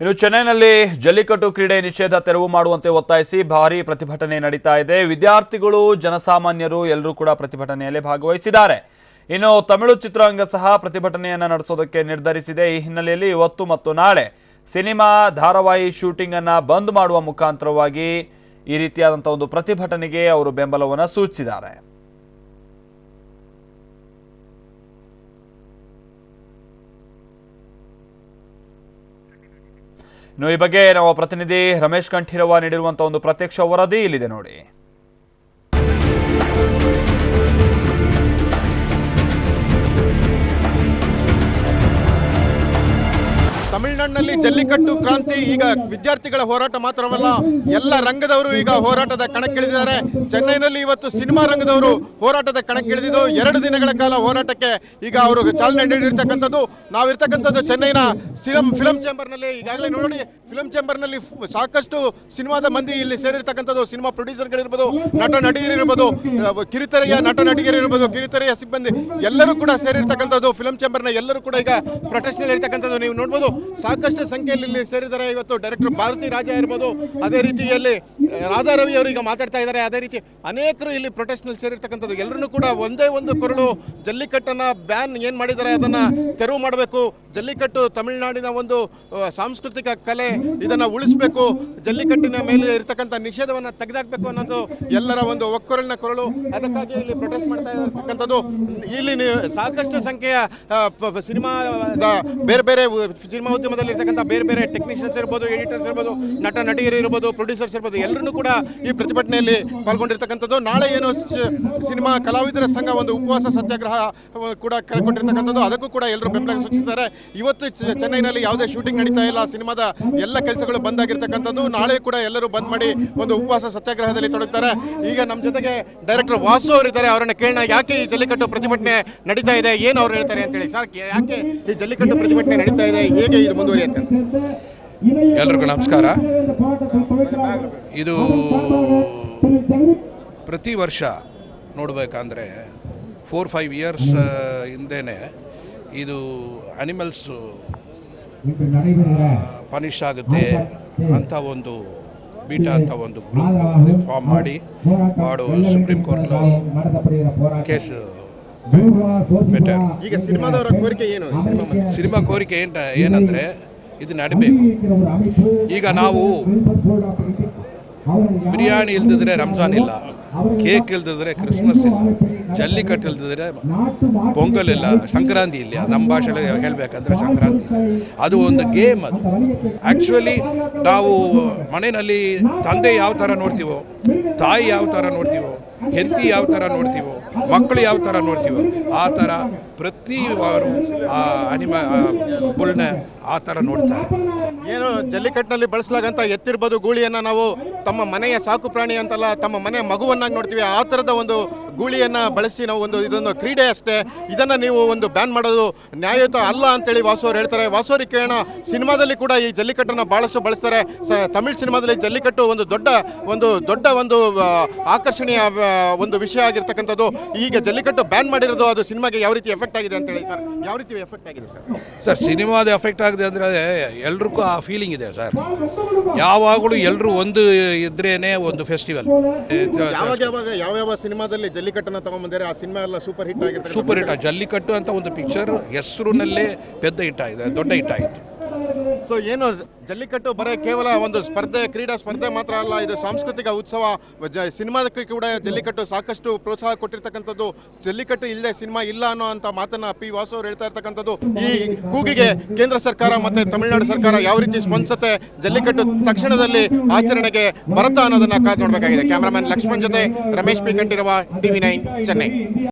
ಇನ್ನು ಚೆನ್ನೈನಲ್ಲಿ ಜಲ್ಲಿಕಟ್ಟು ಕ್ರೀಡೆ ನಿಷೇಧ ತೆರವು ಮಾಡುವಂತೆ ಒತ್ತಾಯಿಸಿ ಭಾರಿ ಪ್ರತಿಭಟನೆ ನಡೀತಾ ಇದೆ. ವಿದ್ಯಾರ್ಥಿಗಳು, ಜನಸಾಮಾನ್ಯರು ಎಲ್ಲರೂ ಕೂಡ ಪ್ರತಿಭಟನೆಯಲ್ಲಿ ಭಾಗವಹಿಸಿದ್ದಾರೆ. ಇನ್ನು ತಮಿಳು ಚಿತ್ರರಂಗ ಸಹ ಪ್ರತಿಭಟನೆಯನ್ನು ನಡೆಸೋದಕ್ಕೆ ನಿರ್ಧರಿಸಿದೆ. ಈ ಹಿನ್ನೆಲೆಯಲ್ಲಿ ಇವತ್ತು ಮತ್ತು ನಾಳೆ ಸಿನಿಮಾ ಧಾರಾವಾಹಿ ಶೂಟಿಂಗ್ ಅನ್ನ ಬಂದ್ ಮಾಡುವ ಮುಖಾಂತರವಾಗಿ ಈ ರೀತಿಯಾದಂಥ ಒಂದು ಪ್ರತಿಭಟನೆಗೆ ಅವರು ಬೆಂಬಲವನ್ನು ಸೂಚಿಸಿದ್ದಾರೆ. ಇನ್ನು ಈ ಬಗ್ಗೆ ನಮ್ಮ ಪ್ರತಿನಿಧಿ ರಮೇಶ್ ಕಂಠೀರವ ನೀಡಿರುವಂತಹ ಒಂದು ಪ್ರತ್ಯಕ್ಷ ವರದಿ ಇಲ್ಲಿದೆ ನೋಡಿ. ತಮಿಳುನಾಡಿನಲ್ಲಿ ಜಲ್ಲಿಕಟ್ಟು ಕ್ರಾಂತಿ, ಈಗ ವಿದ್ಯಾರ್ಥಿಗಳ ಹೋರಾಟ ಮಾತ್ರವಲ್ಲ, ಎಲ್ಲ ರಂಗದವರು ಈಗ ಹೋರಾಟದ ಕಣಕ್ಕಿಳಿದಿದ್ದಾರೆ. ಚೆನ್ನೈನಲ್ಲಿ ಇವತ್ತು ಸಿನಿಮಾ ರಂಗದವರು ಹೋರಾಟದ ಕಣಕ್ಕಿಳಿದಿದ್ದು ಎರಡು ದಿನಗಳ ಕಾಲ ಹೋರಾಟಕ್ಕೆ ಈಗ ಅವರು ಚಾಲನೆ ನೀಡಿರ್ತಕ್ಕಂಥದ್ದು. ನಾವಿರ್ತಕ್ಕಂಥದ್ದು ಚೆನ್ನೈನ ಸಿಲಂ ಫಿಲಂ ಚೇಂಬರ್ನಲ್ಲಿ. ಈಗಾಗಲೇ ನೋಡಿ, ಫಿಲಂ ಚೇಂಬರ್ನಲ್ಲಿ ಸಾಕಷ್ಟು ಸಿನಿಮಾದ ಮಂದಿ ಇಲ್ಲಿ ಸೇರಿರ್ತಕ್ಕಂಥದ್ದು. ಸಿನಿಮಾ ಪ್ರೊಡ್ಯೂಸರ್ಗಳಿರ್ಬೋದು, ನಟ, ನಟಿಯರಿರ್ಬೋದು ಕಿರಿತೆರೆಯ ನಟ ನಟಿಯರಿರ್ಬೋದು ಕಿರಿತೆರೆಯ ಸಿಬ್ಬಂದಿ ಎಲ್ಲರೂ ಕೂಡ ಸೇರಿರ್ತಕ್ಕಂಥದ್ದು. ಫಿಲಂ ಚೇಂಬರ್ನ ಎಲ್ಲರೂ ಕೂಡ ಈಗ ಪ್ರೊಟೆಸ್ಟ್ನಲ್ಲಿ ಇರ್ತಕ್ಕಂಥದ್ದು ನೀವು ನೋಡ್ಬೋದು. ಸಾಕಷ್ಟು ಸಂಖ್ಯೆಯಲ್ಲಿ ಇಲ್ಲಿ ಸೇರಿದ್ದಾರೆ. ಇವತ್ತು ಡೈರೆಕ್ಟರ್ ಭಾರತಿ ರಾಜ ಇರ್ಬೋದು. ಅದೇ ರೀತಿಯಲ್ಲಿ ರಾಧಾ ರವಿ ಅವರು ಈಗ ಮಾತಾಡ್ತಾ ಇದ್ದಾರೆ. ಅದೇ ರೀತಿ ಅನೇಕರು ಇಲ್ಲಿ ಪ್ರೊಟೆಸ್ಟ್ನಲ್ಲಿ ಸೇರಿರ್ತಕ್ಕಂಥದ್ದು. ಎಲ್ಲರೂ ಕೂಡ ಒಂದೇ ಒಂದು ಕೊರಳು, ಜಲ್ಲಿಕಟ್ಟನ್ನ ಬ್ಯಾನ್ ಏನು ಮಾಡಿದ್ದಾರೆ ಅದನ್ನ ತೆರವು ಮಾಡಬೇಕು. ಜಲ್ಲಿಕಟ್ಟು ತಮಿಳುನಾಡಿನ ಒಂದು ಸಾಂಸ್ಕೃತಿಕ ಕಲೆ ಇದನ್ನ ಉಳಿಸಬೇಕು. ಜಲ್ಲಿಕಟ್ಟಿನ ಮೇಲೆ ಇರತಕ್ಕಂಥ ನಿಷೇಧವನ್ನ ತೆಗೆದಾಕಬೇಕು ಅನ್ನೋದು ಎಲ್ಲರ ಒಂದು ಒಕ್ಕೊರಳಿನ ಕೊರಳು. ಅದಕ್ಕಾಗಿ ಇಲ್ಲಿ ಪ್ರೊಟೆಸ್ಟ್ ಮಾಡ್ತಾ ಇರತಕ್ಕಂಥದ್ದು. ಇಲ್ಲಿ ಸಾಕಷ್ಟು ಸಂಖ್ಯೆಯ ಸಿನಿಮಾದ ಬೇರೆ ಬೇರೆ ಸಿನಿಮಾ ಉದ್ಯಮದಲ್ಲಿ ಇರ್ತಕ್ಕಂಥ ಬೇರೆ ಬೇರೆ ಟೆಕ್ನಿಷಿಯನ್ಸ್ ಇರ್ಬೋದು ಎಡಿಟರ್ಸ್ ಇರ್ಬೋದು, ನಟ, ನಟಿಯರು ಇರ್ಬೋದು ಪ್ರೊಡ್ಯೂಸರ್ಸ್ ಇರ್ಬೋದು ಎಲ್ಲರೂ ಕೂಡ ಈ ಪ್ರತಿಭಟನೆಯಲ್ಲಿ ಪಾಲ್ಗೊಂಡಿರ್ತಕ್ಕಂಥದ್ದು. ನಾಳೆ ಏನು ಸಿನಿಮಾ ಕಲಾವಿದರ ಸಂಘ ಒಂದು ಉಪವಾಸ ಸತ್ಯಾಗ್ರಹ ಕೂಡ ಕರೆ ಕೊಟ್ಟಿರ್ತಕ್ಕಂಥದ್ದು ಅದಕ್ಕೂ ಕೂಡ ಎಲ್ಲರೂ ಬೆಂಬಲ ಸೂಚಿಸಿದ್ದಾರೆ ಇವತ್ತು ಚೆನ್ನೈನಲ್ಲಿ ಯಾವುದೇ ಶೂಟಿಂಗ್ ನಡೀತಾ ಇಲ್ಲ. ಸಿನಿಮಾದ ಎಲ್ಲ ಕೆಲಸಗಳು ಬಂದ್ ಆಗಿರ್ತಕ್ಕಂಥದ್ದು. ನಾಳೆ ಕೂಡ ಎಲ್ಲರೂ ಬಂದ್ ಮಾಡಿ ಒಂದು ಉಪವಾಸ ಸತ್ಯಾಗ್ರಹದಲ್ಲಿ ತೊಡಗ್ತಾರೆ. ಈಗ ನಮ್ಮ ಜೊತೆಗೆ ಡೈರೆಕ್ಟರ್ ವಾಸು ಅವರಿದ್ದಾರೆ ಅವರನ್ನ ಕೇಳೋಣ. ಯಾಕೆ ಈ ಜಲ್ಲಿಕಟ್ಟು ಪ್ರತಿಭಟನೆ ನಡೀತಾ ಇದೆ? ಏನು ಅವ್ರು ಹೇಳ್ತಾರೆ ಅಂತೇಳಿ. ಸರ್, ಯಾಕೆ ಈ ಜಲ್ಲಿಕಟ್ಟು ಪ್ರತಿಭಟನೆ ನಡೀತಾ ಇದೆ? ಹೇಗೆ ಇದು ಮುಂದುವರಿಯುತ್ತೆ? ಎಲ್ರಿಗೂ ನಮಸ್ಕಾರ ಇದು ಪ್ರತಿ ವರ್ಷ ನೋಡಬೇಕಂದ್ರೆ ಫೋರ್ ಫೈವ್ ಇಯರ್ಸ್ ಹಿಂದೆನೇ ಇದು ಅನಿಮಲ್ಸು ಪನಿಷ್ ಆಗುತ್ತೆ ಅಂತ ಒಂದು ಬೀಟ ಅಂತ ಒಂದು ಗ್ರೂಪ್ ಫಾರ್ಮ್ ಮಾಡಿ ಮಾಡು ಸುಪ್ರೀಂ ಕೋರ್ಟ್ ಕೇಸ್ ಬೆಟರ್. ಈಗ ಸಿನಿಮಾದವರ ಕೋರಿಕೆ ಏನು? ಸಿನಿಮಾ ಕೋರಿಕೆ ಏನ್ ಏನಂದ್ರೆ ಇದು ನಡಬೇಕು. ಈಗ ನಾವು ಬಿರಿಯಾನಿ ಇಲ್ದಿದ್ರೆ ರಂಜಾನ್ ಇಲ್ಲ. ಕೇಕ್ ಇಲ್ದಿದ್ರೆ ಕ್ರಿಸ್ಮಸ್ ಇಲ್ಲ. ಜಲ್ಲಿಕಟ್ಟು ಇಲ್ದಿದ್ರೆ ಪೊಂಗಲ್ ಇಲ್ಲ. ಸಂಕ್ರಾಂತಿ ಇಲ್ಲ. ನಮ್ಮ ಭಾಷೆಯಲ್ಲಿ ಹೇಳ್ಬೇಕಂದ್ರೆ ಸಂಕ್ರಾಂತಿ. ಅದು ಒಂದು ಗೇಮ್ ಅದು. ಆ್ಯಕ್ಚುಲಿ ನಾವು ಮನೆಯಲ್ಲಿ ತಂದೆ ಯಾವ ಥರ ನೋಡ್ತೀವೋ ತಾಯಿ ಯಾವ ಥರ ನೋಡ್ತೀವೋ ಹೆಂಡತಿ ಯಾವ ಥರ ನೋಡ್ತೀವೋ ಮಕ್ಕಳು ಯಾವ ಥರ ನೋಡ್ತೀವೋ ಆ ಥರ ಪ್ರತಿ ವಾರು ಆ ಅನಿಮ ಬುಲ್ನ ಆ ಥರ ನೋಡ್ತಾರೆ. ಏನು ಜಲ್ಲಿಕಟ್ಟಿನಲ್ಲಿ ಬಳಸಲಾಗಂತ ಎತ್ತಿರ್ಬೋದು ಗೂಳಿಯನ್ನ ನಾವು ತಮ್ಮ ಮನೆಯ ಸಾಕು ಪ್ರಾಣಿ ಅಂತಲ್ಲ, ತಮ್ಮ ಮನೆಯ ಮಗುವನ್ನಾಗಿ ನೋಡ್ತೀವಿ. ಆ ಥರದ ಒಂದು ಗೂಳಿಯನ್ನ ಬಳಸಿ ನಾವು ಒಂದು ಇದೊಂದು ಕ್ರೀಡೆ ಅಷ್ಟೇ. ಇದನ್ನು ನೀವು ಒಂದು ಬ್ಯಾನ್ ಮಾಡೋದು ನ್ಯಾಯಯುತ ಅಲ್ಲ ಅಂತೇಳಿ ವಾಸು ಅವ್ರು ಹೇಳ್ತಾರೆ. ವಾಸು ಅವ್ರಿಗೆ ಕೇಳೋಣ ಸಿನಿಮಾದಲ್ಲಿ ಕೂಡ ಈ ಜಲ್ಲಿಕಟ್ಟನ್ನು ಭಾಳಷ್ಟು ಬಳಸ್ತಾರೆ. ಸ ತಮಿಳ್ ಸಿನಿಮಾದಲ್ಲಿ ಜಲ್ಲಿಕಟ್ಟು ಒಂದು ದೊಡ್ಡ ಒಂದು ದೊಡ್ಡ ಒಂದು ಆಕರ್ಷಣೀಯ ಒಂದು ವಿಷಯ ಆಗಿರ್ತಕ್ಕಂಥದ್ದು. ಈಗ ಜಲ್ಲಿಕಟ್ಟು ಬ್ಯಾನ್ ಮಾಡಿರೋದು ಅದು ಸಿನಿಮಾಗೆ ಯಾವ ರೀತಿ ಎಫೆಕ್ಟ್ ಆಗಿದೆ ಅಂತೇಳಿ ಸರ್? ಯಾವ ರೀತಿ ಎಫೆಕ್ಟ್ ಆಗಿದೆ ಸರ್? ಸರ್ ಸಿನಿಮಾದ ಎಫೆಕ್ಟ್ ಆಗಿದೆ ಅಂದರೆ ಎಲ್ರಿಗೂ ಆ ಫೀಲಿಂಗ್ ಇದೆ ಸರ್. ಯಾವಾಗಲೂ ಎಲ್ಲರೂ ಒಂದು ಇದ್ರೇನೆ ಒಂದು ಫೆಸ್ಟಿವಲ್ ಯಾವಾಗ ಯಾವಾಗ ಯಾವ ಯಾವ ಸಿನಿಮಾದಲ್ಲಿ ಜಲ್ಲಿಕಟ್ಟನ್ನ ತಗೊಂಡ್ಬಂದರೆ ಆ ಸಿನಿಮಾ ಎಲ್ಲ ಸೂಪರ್ ಹಿಟ್ ಆಗಿರ್ತದೆ ಸೂಪರ್ ಹಿಟ್ ಜಲ್ಲಿಕಟ್ಟು ಅಂತ ಒಂದು ಪಿಕ್ಚರ್ ಹೆಸರಿನಲ್ಲೇ ಪೆದ್ದ ಹಿಟ್ ಆಗಿದೆ, ದೊಡ್ಡ ಹಿಟ್ ಆಯಿತು. ಸೊ ಏನು, ಜಲ್ಲಿಕಟ್ಟು ಬರೀ ಕೇವಲ ಒಂದು ಸ್ಪರ್ಧೆ, ಕ್ರೀಡಾ ಸ್ಪರ್ಧೆ ಮಾತ್ರ ಅಲ್ಲ, ಇದು ಸಾಂಸ್ಕೃತಿಕ ಉತ್ಸವ. ಸಿನಿಮಾದಕ್ಕೆ ಕೂಡ ಜಲ್ಲಿಕಟ್ಟು ಸಾಕಷ್ಟು ಪ್ರೋತ್ಸಾಹ ಕೊಟ್ಟಿರ್ತಕ್ಕಂಥದ್ದು. ಜಲ್ಲಿಕಟ್ಟು ಇಲ್ಲದೆ ಸಿನಿಮಾ ಇಲ್ಲ ಅನ್ನೋ ಅಂತ ಮಾತನ್ನ ಪಿ ವಾಸು ಅವರು ಹೇಳ್ತಾ ಇರ್ತಕ್ಕಂಥದ್ದು. ಈ ಕೂಗಿಗೆ ಕೇಂದ್ರ ಸರ್ಕಾರ ಮತ್ತೆ ತಮಿಳುನಾಡು ಸರ್ಕಾರ ಯಾವ ರೀತಿ ಸ್ಪಂದಿಸುತ್ತೆ, ಜಲ್ಲಿಕಟ್ಟು ತಕ್ಷಣದಲ್ಲಿ ಆಚರಣೆಗೆ ಬರುತ್ತಾ ಅನ್ನೋದನ್ನ ಕಾದು ನೋಡಬೇಕಾಗಿದೆ. ಕ್ಯಾಮರಾಮನ್ ಲಕ್ಷ್ಮಣ್ ಜೊತೆ Ramesh P Kanthiruva TV nine, Chennai.